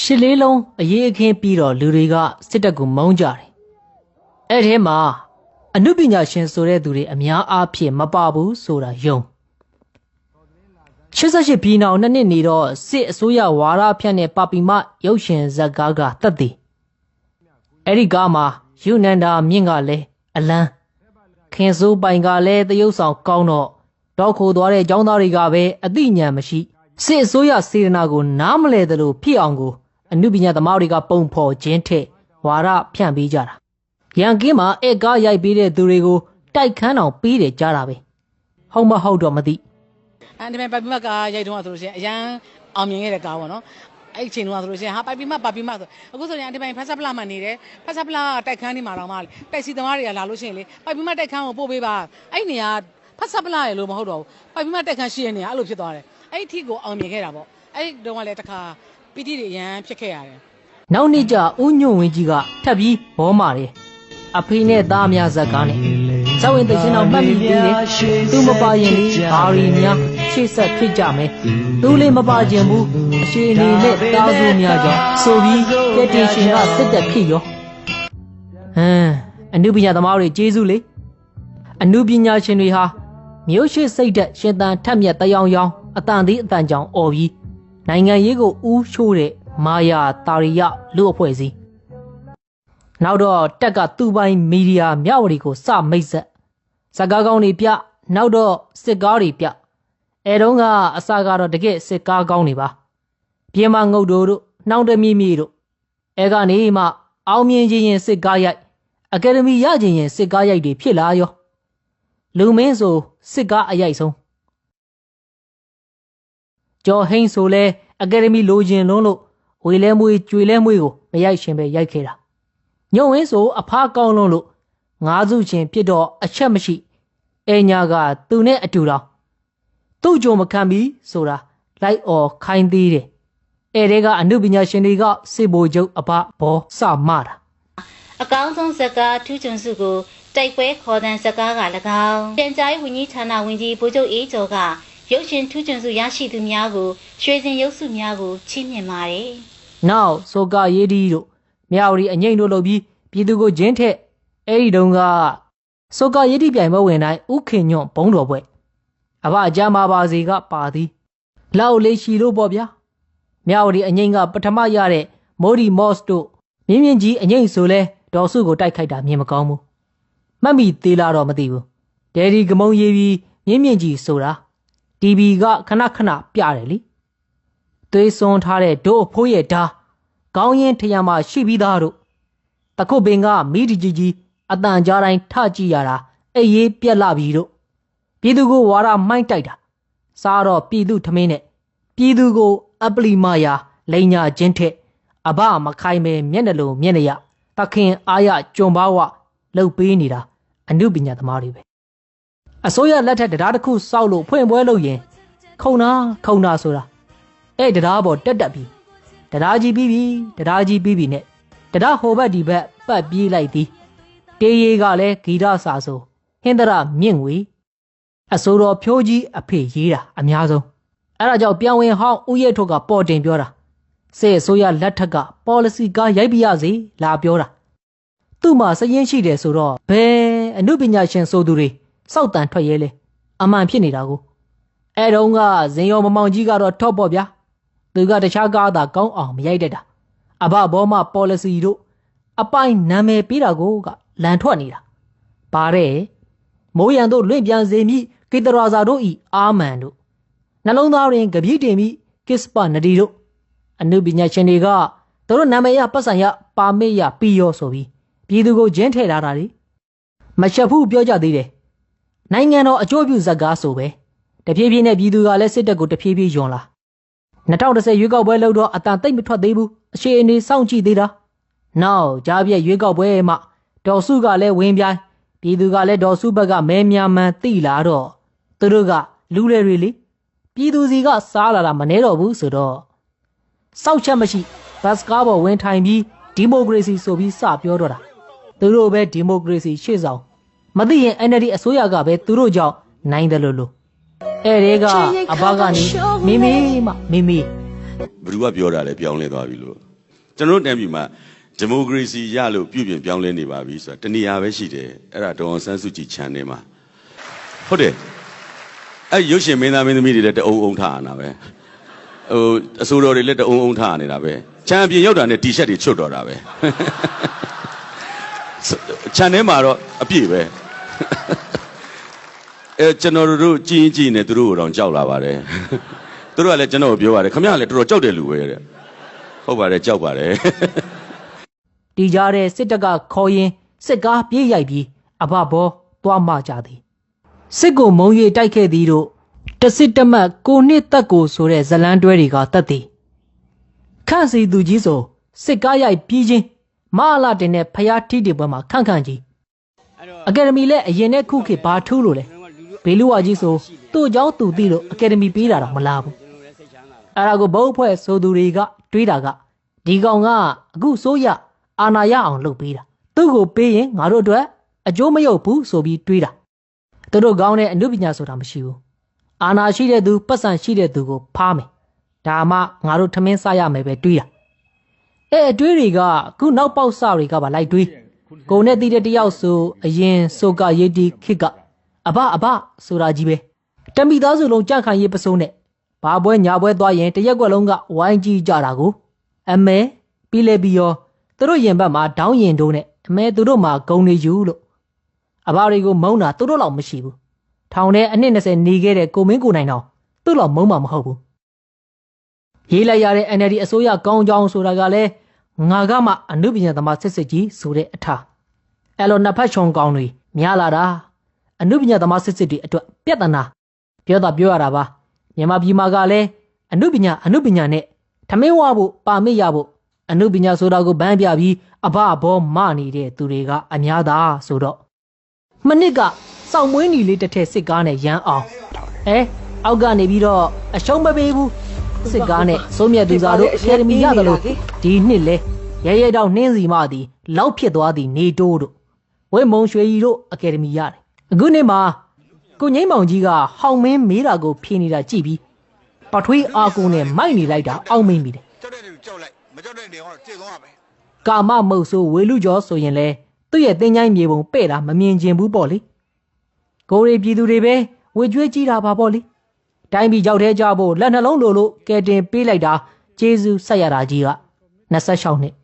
ရှစ်လေးလုံးအရေးအခင်းပြီးတော့လူတွေကစစ်တပ်ကိုမုန်းကြတယ်အဲ့ထဲမှာအနုပညာရှင်ဆိုတဲ့သူတွေအများအားဖြင့်မပါဘူးဆိုတာယုံ88ပြည်နောင်နှစ်နှစ်နေတော့စစ်အစိုးရဝါဒဖြန့်တဲ့ပါပီမရုပ်ရှင်ဇာတ်ကားကတက်တည်အဲ့ဒီကားမှာယူနန္ဒာမြင့်ကလည်းအလန်းခင်စိုးပိုင်ကလည်းတရုပ်ဆောင်ကောင်းတော့တောက်ခိုသွားတဲ့ចောင်းသားတွေကပဲအသိဉာဏ်မရှိစစ်အစိုးရစေတနာကိုနားမလဲသလိုဖြစ်အောင်ကို အနုပညာသမားတွေကပုံဖော်ခြင်းထက်ဝါဒဖြန့်ပေးကြတာရန်ကင်းမှာဧကားရိုက်ပေးတဲ့သူတွေကိုတိုက်ခန်းအောင်ပေးတယ်ကြားတာပဲဟုတ်မဟုတ်တော့မသိအဲ့ဒီမဲ့ပိုက်ပီမတ်ကားရိုက်တုန်းကဆိုလို့ရှိရင်အရန်အောင်မြင်ခဲ့တဲ့ကားပေါ့နော်အဲ့ဒီအချိန်တုန်းကဆိုလို့ရှိရင်ဟာပိုက်ပီမတ်ပါပီမတ်ဆိုအခုဆိုရင်အဒီပိုင်ဖက်ဆပ်ပလာမှနေတယ်ဖက်ဆပ်ပလာတိုက်ခန်းနေမှာတော့မှတိုက်စီသမားတွေကလာလို့ရှိရင်လေပိုက်ပီမတ်တိုက်ခန်းကိုပို့ပေးပါအဲ့ဒီနေရာဖက်ဆပ်ပလာရလို့မဟုတ်တော့ဘူးပိုက်ပီမတ်တိုက်ခန်းရှိရနေရအဲ့လိုဖြစ်သွားတယ်အဲ့ဒီအထိကိုအောင်မြင်ခဲ့တာပေါ့ အဲ့ဒီတုန်းကလည်းတစ်ခါပီတိတွေအရန်ဖြစ်ခဲ့ရတယ်နောက်နေ့ကျဦးညွန့်ဝင်းကြီးကထပ်ပြီးဘောမာတယ်အဖေနဲ့သားများဇက်ကားနဲ့ဇဝင်တရှင်တော်မှတ်မိသေးတယ်သူမပါရင်လေဘာရီများရှေ့ဆက်ဖြစ်ကြမယ်သူလေးမပါခြင်းဘူးအရှိအနေနဲ့တားစုများကြောင့်ဆိုပြီးကက်တင်ရှင်ကစစ်တက်ဖြစ်ရောဟမ်အနုပညာသမားတွေကျေးဇူးလေအနုပညာရှင်တွေဟာမြို့ရှိစိတ်သက်ရှင်သန်ထက်မြက်တယောင်ယောင်အတန်သေးအတန်ကြောင်អော်ပြီး နိုင်ငံရေးကိုဥရှိုးတဲ့မာယာတာရိယလူအဖွဲ့အစည်းနောက်တော့တက်ကသူ့ပိုင်းမီဒီယာမျှဝရီကိုစမိတ်ဆက်စကားကောင်းတွေပြနောက်တော့စစ်ကားတွေပြအဲတုန်းကအစကတော့တကယ်စစ်ကားကောင်းတွေပါပြင်မငုတ်တို့တို့နှောင်းတမီမီတို့အဲကနေမှအောင်မြင်ခြင်းရင်စစ်ကားရိုက်အကယ်ဒမီရခြင်းရင်စစ်ကားရိုက်တွေဖြစ်လာရောလူမင်းဆိုစစ်ကားအရိုက်ဆုံး ကျော်ဟိန်းဆိုလဲအကယ်ဒမီလိုချင်လုံးလို့ဝေလဲမွေးကျွေလဲမွေးကိုမရိုက်ရှင်ပဲရိုက်ခဲ့တာညုံဝင်းဆိုအဖားကောင်းလုံးလို့ငါးစုချင်းဖြစ်တော့အချက်မရှိအဲညာကသူနဲ့အတူတော်သူ့ကြုံမခံပြီဆိုတာလိုက်អော်ခိုင်းသေးတယ်အဲတဲကအနုပညာရှင်တွေကစေဘိုကျုပ်အဘဘောစမတာအကောင်းဆုံးဇက်ကားထူးချွန်စုကိုတိုက်ပွဲခေါ်တဲ့ဇက်ကားက၎င်းပြန်ကြားရေးဝန်ကြီးဌာနဝန်ကြီးဗိုလ်ချုပ်အေးကျော်က ရုပ်ရှင်ထူးချွန်စုရရှိသူများကိုရွှေစင်ရုပ်စုများကိုချီးမြှင့်ပါတယ်နောက်ဆိုကရေးဒီတို့မြောက်ရီအငိမ့်တို့လုပ်ပြီးပြည်သူကိုဂျင်းထက်အဲ့ဒီတုန်းကဆိုကရေးဒီပြိုင်ပွဲဝင်တိုင်းဥခင်ညွန့်ဘုံတော်ပွဲအဘအကြမ်းပါပါစီကပါသည်လောက်လေးရှိလို့ပေါ့ဗျာမြောက်ရီအငိမ့်ကပထမရတဲ့မိုဒီမော့စ်တို့မြင်းမြင့်ကြီးအငိမ့်ဆိုလဲဒေါ်စုကိုတိုက်ခိုက်တာမြင်မကောင်းဘူးမှတ်မိသေးလားတော့မသိဘူးဒယ်ဒီကမုံရေးပြီးမြင်းမြင့်ကြီးဆိုတာ TV ကခဏခဏပြတယ်လေသွေးစွန်းထားတဲ့ဒို့အဖိုးရဲ့ဓာကောင်းရင်ထရံမှာရှိပြီးသားတို့တခုတ်ပင်ကမိဒီကြီးကြီးအတန်ကြားတိုင်းထကြည့်ရတာအေးရေးပြက်လာပြီတို့ပြည်သူကိုဝါရမိုင်းတိုက်တာစားတော့ပြည်သူထမင်းနဲ့ပြည်သူကိုအပလီမာယာလိန်ညာချင်းထက်အဘမခိုင်မဲမျက်နှလုံးမျက်နှရတခင်အားရကြုံပါဝလှုပ်ပေးနေတာအနုပညာသမားတွေပဲ အစိုးရလက်ထက်တရားတစ်ခုစောက်လို့ဖွင့်ပွဲလုပ်ရင်ခုံနာခုံနာဆိုတာအဲ့တရားပေါ်တက်တက်ပြီးတရားကြီးပြီးပြီတရားကြီးပြီးပြီနဲ့တရားဟိုဘက်ဒီဘက်ပတ်ပြေးလိုက်သည်တေးရီကလည်းဂီတစာဆိုဟင်္ဒရမြင့်ငွေအစိုးရဖြိုးကြီးအဖေရေးတာအများဆုံးအဲ့ဒါကြောင့်ပြန်ဝင်ဟောင်းဦးရဲထုတ်ကပေါ်တင်ပြောတာစေအစိုးရလက်ထက်က policy ကရိုက်ပြရစီလာပြောတာသူ့မှာစရင်ရှိတယ်ဆိုတော့ဘယ်အမှုပညာရှင်ဆိုသူတွေ စောက်တန်ထွက်ရဲလဲအမှန်ဖြစ်နေတာကိုအဲ့တုန်းကဇင်ရောမမောင်ကြီးကတော့ထော့ပေါ့ဗျာသူကတခြားကားသာကောင်းအောင်မရိုက်တတ်တာအဘဘောမ policy တို့အပိုင်းနာမည်ပေးတာကိုကလန်ထွက်နေတာပါတဲ့မိုးရန်တို့လွင့်ပြန်စေမိကေတရာဇာတို့ဤအာမန်တို့နှလုံးသားတွင်ကြပြည့်တင်မိကစ္စပနဒီတို့အနုပညာရှင်တွေကသူတို့နာမည်ရပတ်စံရပါမေရပြီးရောဆိုပြီးပြည်သူကိုဂျင်းထည့်ထားတာလေမချက်ဘူးပြောကြသေးတယ် နိုင်ငံတော်အကျိုးပြုဇက်ကားဆိုပဲတဖြည်းဖြည်းနဲ့ပြည်သူကလည်းစစ်တပ်ကိုတဖြည်းဖြည်းယွန်လာ2010ရွေးကောက်ပွဲလုပ်တော့အတန်တိတ်မထွက်သေးဘူးအခြေအနေစောင့်ကြည့်သေးတာနောက်ကြားပြည့်ရွေးကောက်ပွဲမှာဒေါ်စုကလည်းဝင်ပြိုင်းပြည်သူကလည်းဒေါ်စုဘက်ကမဲများမှန်တိလာတော့သူတို့ကလူလေတွေလေပြည်သူစီကစားလာတာမနှဲတော့ဘူးဆိုတော့စောက်ချက်မရှိဘတ်စကားပေါ်ဝင်ထိုင်ပြီးဒီမိုကရေစီဆိုပြီးစပြောတော့တာသူတို့ပဲဒီမိုကရေစီရှေ့ဆောင် မသိရင် NLD အစိုးရကပဲသူတို့ကြောင့်နိုင်တယ်လို့လို့အဲ့ဒီကအဘကနေမိမိမမိမိဘယ်သူကပြောတာလဲပြောင်းလဲသွားပြီလို့ကျွန်တော်တို့တိုင်းပြည်မှာဒီမိုကရေစီရလို့ပြုပြင်ပြောင်းလဲနေပါပြီဆိုတာတဏှာပဲရှိတယ်အဲ့ဒါဒေါအောင်ဆန်းစုကြည် channel မှာဟုတ်တယ်အဲ့ရုပ်ရှင်မင်းသားမင်းသမီးတွေလည်းတအုံအုံထားတာပဲဟိုအစိုးရတွေလည်းတအုံအုံထားနေတာပဲချန်ပီယံရောက်တာနဲ့တီရှပ်တွေချွတ်တော့တာပဲ channel မှာတော့အပြည့်ပဲ အဲကျွန်တော်တို့ကြည်ရင်ကြည်နေသူတို့ကိုတော့ကြောက်လာပါတယ်သူတို့ကလည်းကျွန်တော်ကိုပြောပါတယ်ခမရလည်းတော်တော်ကြောက်တယ်လူပဲတဲ့ဟုတ်ပါတယ်ကြောက်ပါတယ်တီကြားတဲ့စစ်တပ်ကခေါ်ရင်စစ်ကားပြေးရိုက်ပြီးအဘဘောသွားမှကြသည်စစ်ကိုမုံရီတိုက်ခဲ့သည်တို့တစစ်တမတ်ကိုနှစ်တက်ကိုဆိုတဲ့ဇလန်းတွဲတွေကတတ်သည်ခန့်စီသူကြီးဆိုစစ်ကားရိုက်ပြီးချင်းမဟာလာတင်တဲ့ဖျားထီးတွေဘက်မှာခန့်ခန့်ကြီး အကယ်ဒမီလည်းအရင်နဲ့ခုခေတ်ဘာထူးလို့လဲဘေလူဝါကြီးဆိုသူ့เจ้าသူသိလို့အကယ်ဒမီပေးတာတော့မလားဘူးအဲ့ဒါကိုဘုတ်ဖွဲ့ဆိုသူတွေကတွေးတာကဒီကောင်ကအခုစိုးရအာနာရအောင်လုပ်ပေးတာသူ့ကိုပေးရင်ငါတို့အတွက်အကျိုးမရောက်ဘူးဆိုပြီးတွေးတာသူတို့ကောင်းတဲ့အမှုပညာဆိုတာမရှိဘူးအာနာရှိတဲ့သူပတ်စံရှိတဲ့သူကိုဖားမယ်ဒါမှငါတို့ထမင်းစားရမယ်ပဲတွေးတာအဲအတွေးတွေကအခုနောက်ပေါက်စတွေကပါလိုက်တွေး ကိုနဲ့တီးတဲ့တယောက်ဆိုအရင်ဆိုကရေးတီခစ်ကအဘအဘဆိုတာကြီးပဲတမိသားစုလုံးကြန့်ခိုင်ရေးပစိုးနဲ့ဘာပွဲညာပွဲသွားရင်တရက်ကွက်လုံးကဝိုင်းကြည့်ကြတာကိုအမဲပြီးလဲပြီးရောသူတို့ရင်ဘတ်မှာဒေါင်းရင်တို့နဲ့အမဲသူတို့မှာဂုံနေယူလို့အဘတွေကိုမုန်းတာသူတို့လောက်မရှိဘူးထောင်ထဲအနှစ်20နေခဲ့တဲ့ကိုမင်းကိုနိုင်တော့သူ့လောက်မုန်းမှာမဟုတ်ဘူးရေးလိုက်ရတဲ့ NLD အစိုးရကောင်းကြောင်းဆိုတာကလည်း ငါကမှအနုပညာသမားစစ်စစ်ကြီးဆိုတဲ့အထားအဲ့လိုနှစ်ဖက်ချုံကောင်းတွေများလာတာအနုပညာသမားစစ်စစ်တွေအတွက်ပြဿနာပြောတာပြောရတာပါမြန်မာပြည်မှာကလည်းအနုပညာအနုပညာနဲ့ထမင်းဝဖို့ပါမစ်ရဖို့အနုပညာဆိုတာကိုဗန်းပြပြီးအဘအဘောမနေတဲ့သူတွေကအများသားဆိုတော့မနစ်ကစောင့်မွေးနီလေးတစ်ထည့်စစ်ကားနဲ့ရမ်းအောင်အဲအောက်ကနေပြီးတော့အရှုံးမပေးဘူး စစ်ကားနဲ့စိုးမြတ်သူစားတို့အကယ်ဒမီရတယ်လို့ဒီနှစ်လဲရဲရဲတောင်နှင်းစီမသည်လောက်ဖြစ်သွားသည်နေတိုးတို့ဝဲမုံရွှေကြီးတို့အကယ်ဒမီရတယ်အခုနှစ်မှာကိုငိမ့်မောင်ကြီးကဟောင်မင်းမေးတာကိုဖြေနေတာကြည့်ပြီးပထွေးအာကုန်းနဲ့မိုက်နေလိုက်တာအောက်မင်းပြီတယ်ကြောက်တဲ့လူကြောက်လိုက်မကြောက်တဲ့နေကတော့ကျေဆုံးရမယ်ကာမမုတ်ဆိုးဝေလူကျော်ဆိုရင်လဲသူ့ရဲ့တင်းချိုင်းမြေပုံပဲ့တာမမြင်ကျင်ဘူးပေါ့လေကိုရီပြည်သူတွေပဲဝေကျွေးကြည့်တာပါပေါ့လေ တိုင်းပြည်ကြောက်သေးကြဖို့လက်နှလုံးလိုလို့ကဲတင်ပေးလိုက်တာဂျေဇူးဆက်ရတာကြီးက26နှစ်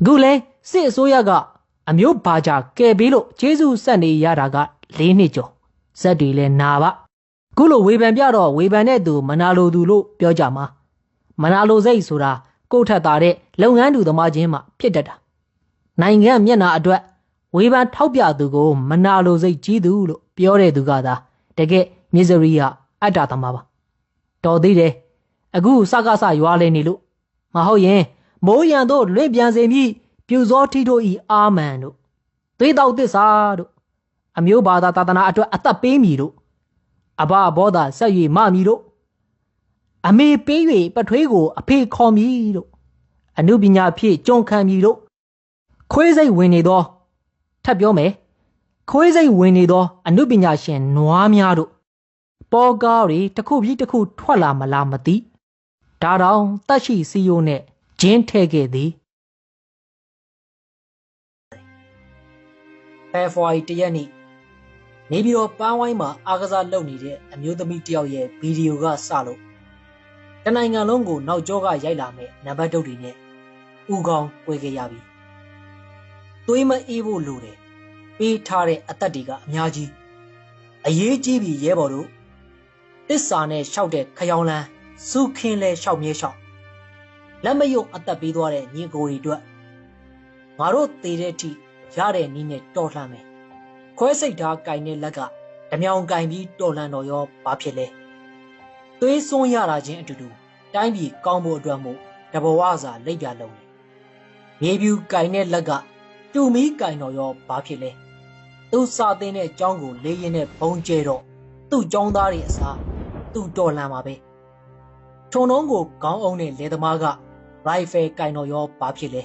အခုလဲစစ်အစိုးရကအမျိုးဘာကြကဲပေးလို့ဂျေဇူးဆက်နေရတာက၄နှစ်ကျော်ဇက်တွေလဲနာပါခုလိုဝေဖန်ပြတော့ဝေဖန်တဲ့သူမနာလိုသူလို့ပြောကြမှာမနာလိုစိတ်ဆိုတာကိုယ့်ထက်သာတဲ့လုပ်ငန်းသူသမားချင်းမှဖြစ်တတ်တာနိုင်ငံမျက်နှာအတွက်ဝေဖန်ထောက်ပြသူကို မနာလိုစိတ်ကြီးသူလို့ပြောတဲ့သူကသာတကယ် misery က အတ္တသမားပါတော်သေးတယ်အခုစကားဆရွာလဲနေလို့မဟုတ်ရင်မိုးရံတို့လွင့်ပြန်စေမိပြူစောထီတို့ဤအာမန်တို့သွေးတောက်သစ္စာတို့အမျိုးဘာသာသာသနာအတွက်အသက်ပေးမည်တို့အဘဘောသာဆက်၍မမည်တို့အမေပေး၍ပထွေးကို အဖေခေါ်မည်တို့အနုပညာဖြင့်ကြုံခံမည်တို့ခွေးစိတ်ဝင်နေသောထပ်ပြောမယ်ခွေးစိတ်ဝင်နေသော အနုပညာရှင်နွားများတို့ ပေါ်ကားတွေတစ်ခုပြီးတစ်ခုထွက်လာမလားမသိဒါတောင်တက်ရှိစီယိုနဲ့ဂျင်းထဲခဲ့သည်ဖေဖော်ဝါရီတရက်နေ့နေပြီးတော့ပန်းဝိုင်းမှာအားကစားလုပ်နေတဲ့အမျိုးသမီးတစ်ယောက်ရဲ့ဗီဒီယိုကစလို့တနိုင်ငံလုံးကိုနောက်ကျောကရိုက်လာမဲ့နံပါတ်တုတ်တွေနဲ့ဥကောင်း꿰ခဲ့ရပြီသွေးမအေးဖို့လိုတယ်ပေးထားတဲ့အသက်တွေကအများကြီးအရေးကြီးပြီရဲဘော်တို့ တစ္ဆာနဲ့ရှောက်တဲ့ခရောင်လန်းစုခင်းလဲရှောက်မြဲရှောက်လက်မယုံအသက်ပေးသွားတဲ့ညီကိုတွေအတွက်ငါတို့သေးတဲ့အထိရတဲ့နည်းနဲ့တော်လှန်မယ်ခွဲစိတ်ထားကင်တဲ့လက်ကဓမြောင်ကင်ပြီးတော်လှန်တော်ရောဘာဖြစ်လဲသွေးစွန်းရတာချင်းအတူတူတိုင်းပြည်ကောင်းဖို့အတွက်မို့တဘဝစာလက်ပြလုံးတယ်မြေပြူကင်တဲ့လက်ကတူမီကင်တော်ရောဘာဖြစ်လဲသူစာသင်တဲ့အကြောင်းကိုလေးရင်နဲ့ဘုံကျဲတော့သူ့ចောင်းသားတွေအစား သူ့တော်လှန်ပါပဲထုံလုံးကိုခေါင်းအုံးတဲ့လေသမားကရိုင်ဖယ်ကင်တော်ရောဘာဖြစ်လဲ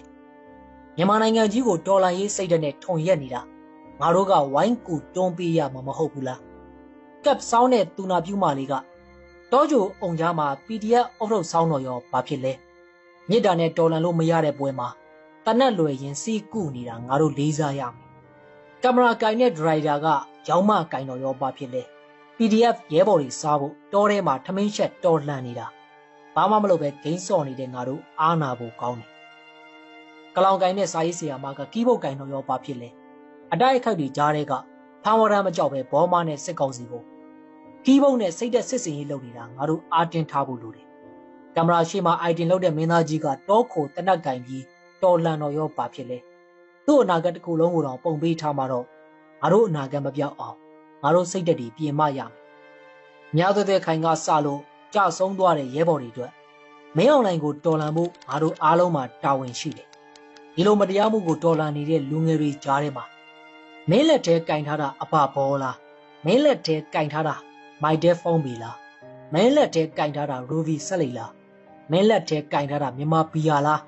မြန်မာနိုင်ငံကြီးကိုတော်လှန်ရေးစိတ်ဓာတ်နဲ့ထုံရက်နေတာငါတို့ကဝိုင်းကူတွန်းပေးရမှာမဟုတ်ဘူးလားကပ်ဆောင်းတဲ့တူနာပြူမာလေးကတတောကြိုအုံကြားမှာ PDF အုပ်ထုတ်ဆောင်းတော်ရောဘာဖြစ်လဲမြစ်တာနဲ့တော်လန်လို့မရတဲ့ပွဲမှာတနက်လွယ်ရင်စီးကုနေတာငါတို့လေးစားရမယ်ကင်မရာကင်တဲ့ဒရိုက်တာကရောင်းမကင်တော်ရောဘာဖြစ်လဲ PDF ရဲဘော်တွေစားဖို့တောထဲမှာထမင်းချက်တော်လှန်နေတာဘာမှမလုပ်ပဲဂိမ်းစော့နေတဲ့ငါတို့အားနာဖို့ကောင်းတယ်ကလောင်ကင်နဲ့စာရေးဆရာမကကီးဘုတ်ကင်တော်ရောဘာဖြစ်လဲအတိုက်အခိုက်တွေကြားတဲ့ကဖမ်းဝရမ်းမကြောက်ပဲဘောမနဲ့စစ်ကောင်စီကိုကီးဘုတ်နဲ့စိတ်သက်စစ်စင်ရေးလုပ်နေတာငါတို့အားတင်းထားဖို့လိုတယ်ကင်မရာရှေ့မှာအိုင်တင်လုပ်တဲ့မင်းသားကြီးကတောခိုတနက်ကင်ပြီးတော်လန်တော်ရောဘာဖြစ်လဲသူ့အနာဂတ်တစ်ခုလုံးကိုတော့ပုံပေးထားမှာတော့ငါတို့အနာဂတ်မပြောက်အောင် ငါတို့စိတ်သက်တွေပြင်မရမယ်။များသက်သက်ခိုင်ကစလို့ကြဆုံးသွားတဲ့ရဲဘော်တွေအတွက်မင်းအောင်လိုင်ကိုတော်လန်ဖို့ငါတို့အားလုံးမှာတာဝန်ရှိတယ်။ဒီလိုမတရားမှုကိုတော်လန်နေတဲ့လူငယ်တွေကြားထဲမှာမင်းလက်ထဲကင်ထားတာအပဘောလားမင်းလက်ထဲကင်ထားတာမိုက်ဒဲဖုန်းဘီလားမင်းလက်ထဲကင်ထားတာရူဗီဆက်လီလားမင်းလက်ထဲကင်ထားတာမြန်မာဘီယာလား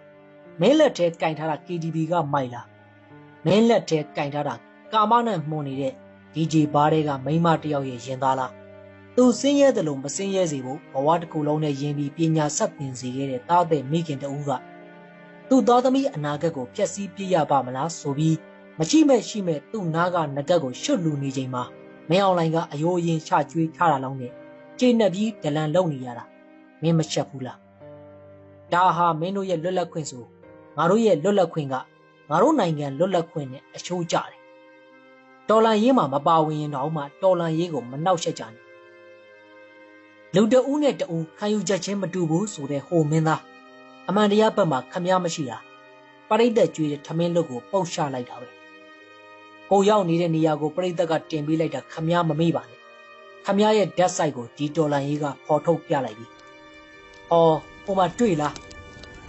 မင်းလက်ထဲကင်ထားတာ KDB ကမိုက်လားမင်းလက်ထဲကင်ထားတာကာမနဲ့မှုန်နေတဲ့ DJ ဘားတွေကမိန်းမတယောက်ရဲ့ရင်သားလားသူစင်းရဲတယ်လို့မစင်းရဲစေဖို့ဘဝတစ်ခုလုံးနဲ့ယင်ပြီးပညာဆက်သင်စေခဲ့တဲ့တားတဲ့မိခင်တဦးကသူ့သားသမီးအနာဂတ်ကိုဖျက်ဆီးပြရပါမလားဆိုပြီးမရှိမဲ့ရှိမဲ့သူ့နားကငကတ်ကိုရှွတ်လူနေချိန်မှာမင်းအောင်လိုင်ကအယိုးရင်ချကျွေးထားတာလောင်းနဲ့ကျေနပ်ပြီးဒလန်လုံနေရတာမင်းမချက်ဘူးလားဒါဟာမင်းတို့ရဲ့လွတ်လပ်ခွင့်ဆိုငါတို့ရဲ့လွတ်လပ်ခွင့်ကငါတို့နိုင်ငံလွတ်လပ်ခွင့်နဲ့အချိုးကျတယ် တော်လန်ရေးမှာမပါဝင်ရင်တော့မှတော်လန်ရေးကိုမနှောက်ယှက်ကြနဲ့လူတအူးနဲ့တအူးခံယူချက်ချင်းမတူဘူးဆိုတဲ့ဟိုမင်းသားအမှန်တရားဘက်မှာခမည်းမရှိတာပရိသတ်ကြွေးတဲ့ထမင်းလုတ်ကိုပုတ်ရှလိုက်တာပဲကိုရောက်နေတဲ့နေရာကိုပရိသတ်ကတင်ပေးလိုက်တာခမည်းမမေ့ပါနဲ့ခမည်းရဲ့ဓာတ်ဆိုင်ကိုဒီတော်လန်ရေးကဖော်ထုတ်ပြလိုက်ပြီ။အော်ဟိုမှာတွေ့လား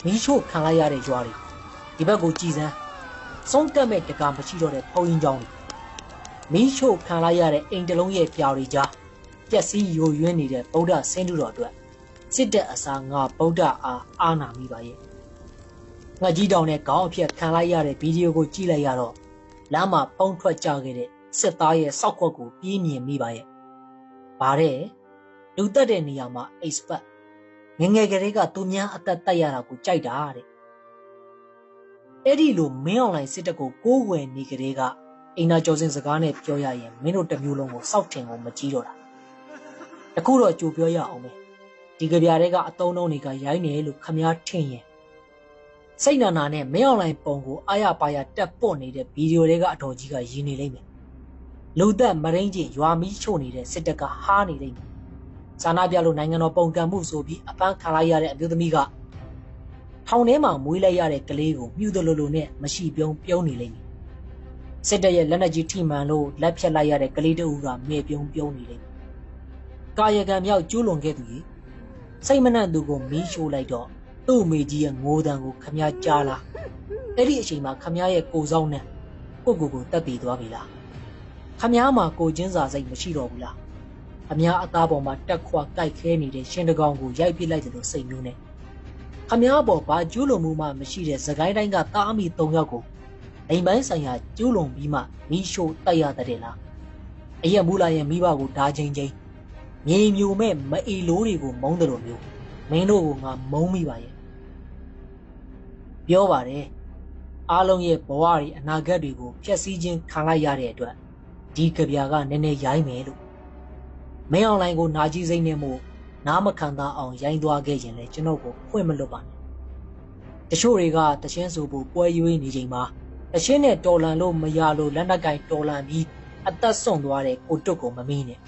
မီးရှို့ခံလိုက်ရတဲ့ကြွားတွေဒီဘက်ကိုကြည်စမ်းစုံးတက်မဲ့တကာမရှိတော့တဲ့ဖုံးရင်ကြောင်းတွေ မီးရှို့ခံလိုက်ရတဲ့အိမ်တလုံးရဲ့ပြာတွေကြားပျက်စီးယိုယွင်းနေတဲ့ဗုဒ္ဓဆင်းတုတော်အတွက်စစ်တပ်အစားငါဗုဒ္ဓအားအာနာမိပါရဲ့ငါကြီးတောင်နဲ့ခေါင်းအဖြစ်ခံလိုက်ရတဲ့ဗီဒီယိုကိုကြည့်လိုက်ရတော့လမ်းမှာပုံထွက်ကြခဲ့တဲ့စစ်သားရဲ့စောက်ခွက်ကိုပြင်းမြင်မိပါရဲ့ဗါတဲ့လူတက်တဲ့နေရာမှာ expert ငယ်ငယ်ကလေးကသူများအသက်တက်ရတာကိုကြိုက်တာတဲ့အဲ့ဒီလိုမင်းအွန်လိုင်းစစ်တပ်ကိုကိုးဝယ်နေကလေးက အိမ်နာကျော်စင်စကားနဲ့ပြောရရင်မင်းတို့တစ်မျိုးလုံးကိုစောက်ထင်ကိုမကြည့်တော့တာတခုတော့ကြိုပြောရအောင်ပဲဒီကြပြားတွေကအတုံးတုံးတွေကရိုင်းနေလို့ခမားထင်ရင်စိတ်နာနာနဲ့မင်းအွန်လိုင်းပုံကိုအာရပါရတက်ပွတ်နေတဲ့ဗီဒီယိုတွေကအတော်ကြီးကရင်းနေလိမ့်မယ်လူသက်မရင်းချင်းရွာမီးချို့နေတဲ့စစ်တပ်ကဟားနေလိမ့်မယ်ဇာနာပြလို့နိုင်ငံတော်ပုံကံမှုဆိုပြီးအပန်းခံလိုက်ရတဲ့အမျိုးသမီးကထောင်ထဲမှာမွေးလိုက်ရတဲ့ကလေးကိုမြူတယ်လို့လို့နဲ့မရှိပြုံးပြုံးနေလိမ့်မယ် စစ်တပ်ရဲ့လက်နက်ကြီးထိမှန်လို့လက်ဖြတ်လိုက်ရတဲ့ကလေးတအူးကမေပြုံးပြုံးနေလိမ့်မယ်ကာယကံမြောက်ကျူးလွန်ခဲ့သူကြီးစိတ်မနှံ့သူကိုမီးရှို့လိုက်တော့သူ့မိကြီးရဲ့ငိုတံကိုခမည်းကြားလားအဲ့ဒီအချိန်မှာခမည်းရဲ့ကိုဆောင်နဲ့ကိုကိုကိုတက်တည်သွားပြီလားခမည်းမှာကိုချင်းစာစိတ်မရှိတော့ဘူးလားအများအသားပေါ်မှာတက်ခွာကြိုက်ခဲနေတဲ့ရှင်တကောင်ကိုရိုက်ပစ်လိုက်တယ်လို့စိတ်မျိုးနဲ့ခမည်းပေါ်ဘာကျူးလွန်မှုမှမရှိတဲ့သခိုင်းတိုင်းကတားအမိ၃ယောက်ကို အိမ်ပိုင်းဆိုင်ရာကျူးလွန်ပြီးမှမီးရှို့တိုက်ရတဲ့လားအရက်မူလာရဲ့မိဘကိုဓာချင်းချင်းမြေမျိုးမဲ့မအီလိုးတွေကိုမုန်းတယ်လို့မျိုးမင်းတို့ကငါမုန်းမိပါရဲ့ပြောပါတယ်အားလုံးရဲ့ဘဝတွေအနာဂတ်တွေကိုဖျက်ဆီးခြင်းခံလိုက်ရတဲ့အတွက်ဒီကြပြာကနည်းနည်းရိုင်းမယ်လို့မင်းအွန်လိုင်းကိုနာကြီးစိမ့်နေမှုနားမခံသားအောင်ရိုင်းသွားခဲ့ရင်လည်းကျွန်တော်ကိုဖွင့်မလွတ်ပါနဲ့တချို့တွေကတချင်းဆိုဖို့ပွဲရွေးနေချိန်မှာ တချင်းနဲ့တော်လန်လို့မရလို့လက်နက်ကင်တော်လန်ပြီးအသက်ဆုံးသွားတဲ့ကိုတွတ်ကိုမမီးနဲ့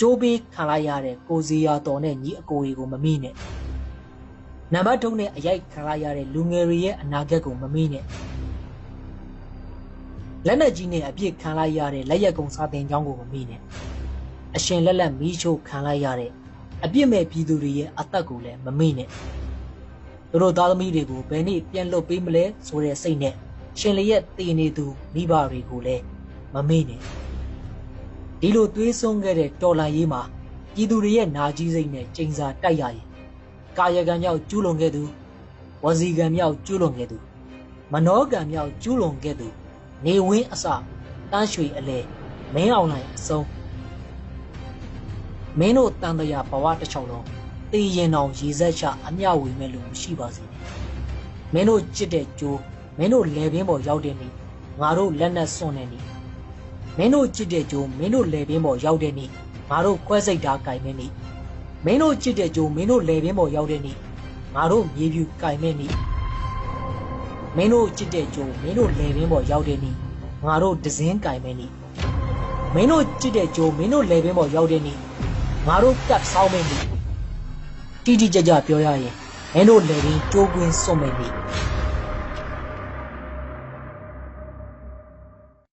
ကျိုးပေးခံလိုက်ရတဲ့ကိုစီယာတော်နဲ့ညီအကိုတွေကိုမမီးနဲ့နံပါတ်3နဲ့အရိုက်ခံလိုက်ရတဲ့လူငယ်တွေရဲ့အနာဂတ်ကိုမမီးနဲ့လက်နက်ကြီးနဲ့အပြစ်ခံလိုက်ရတဲ့လက်ရက်ကုံစာတင်ကြောင်းကိုမမီးနဲ့အရှင်လက်လက်မီးချို့ခံလိုက်ရတဲ့အပြစ်မဲ့ပြည်သူတွေရဲ့အသက်ကိုလည်းမမေ့နဲ့သူတို့သားသမီးတွေကိုဘယ်နေ့ပြန်လွတ်ပေးမလဲဆိုတဲ့စိတ်နဲ့ ရှင်လျက်တည်နေသူမိဘတွေကိုလည်းမမေ့နဲ့ဒီလိုသွေးဆုံးခဲ့တဲ့တော်လန်ရေးမှာပြည်သူတွေရဲ့နာကြီးစိတ်နဲ့ကျိန်စာတိုက်ရရင်ကာယကံမြောက်ကျူးလွန်ခဲ့သူဝစီကံမြောက်ကျူးလွန်ခဲ့သူမနောကံမြောက်ကျူးလွန်ခဲ့သူနေဝင်းအစတန်းရွှေအလဲမင်းအောင်နိုင်အစုံမင်းတို့တန်တရာဘဝတစ်ချောင်းလုံးတေးရင်အောင်ရေဆက်ချအမျှဝေမဲ့လို့မရှိပါစေနဲ့မင်းတို့ကြစ်တဲ့ကြိုး မင်းတို့လေပင်ပေါ်ရောက်တဲ့နေ့ငါတို့လက်နဲ့စွန့်တဲ့နေ့မင်းတို့ကြစ်တဲ့ကြိုးမင်းတို့လေပင်ပေါ်ရောက်တဲ့နေ့ငါတို့ခွဲစိတ်ဓာတ်ကင်မဲ့နေ့မင်းတို့ကြစ်တဲ့ကြိုးမင်းတို့လေပင်ပေါ်ရောက်တဲ့နေ့ငါတို့မြေပြူကင်မဲ့နေ့မင်းတို့ကြစ်တဲ့ကြိုးမင်းတို့လေပင်ပေါ်ရောက်တဲ့နေ့ငါတို့ဒဇင်းကင်မဲ့နေ့မင်းတို့ကြစ်တဲ့ကြိုးမင်းတို့လေပင်ပေါ်ရောက်တဲ့နေ့ငါတို့ကတ်ဆောင်းမဲ့နေ့တိတိကျကျပြောရရင်မင်းတို့လေပင်ကြိုးကွင်းစွန့်မဲ့နေ့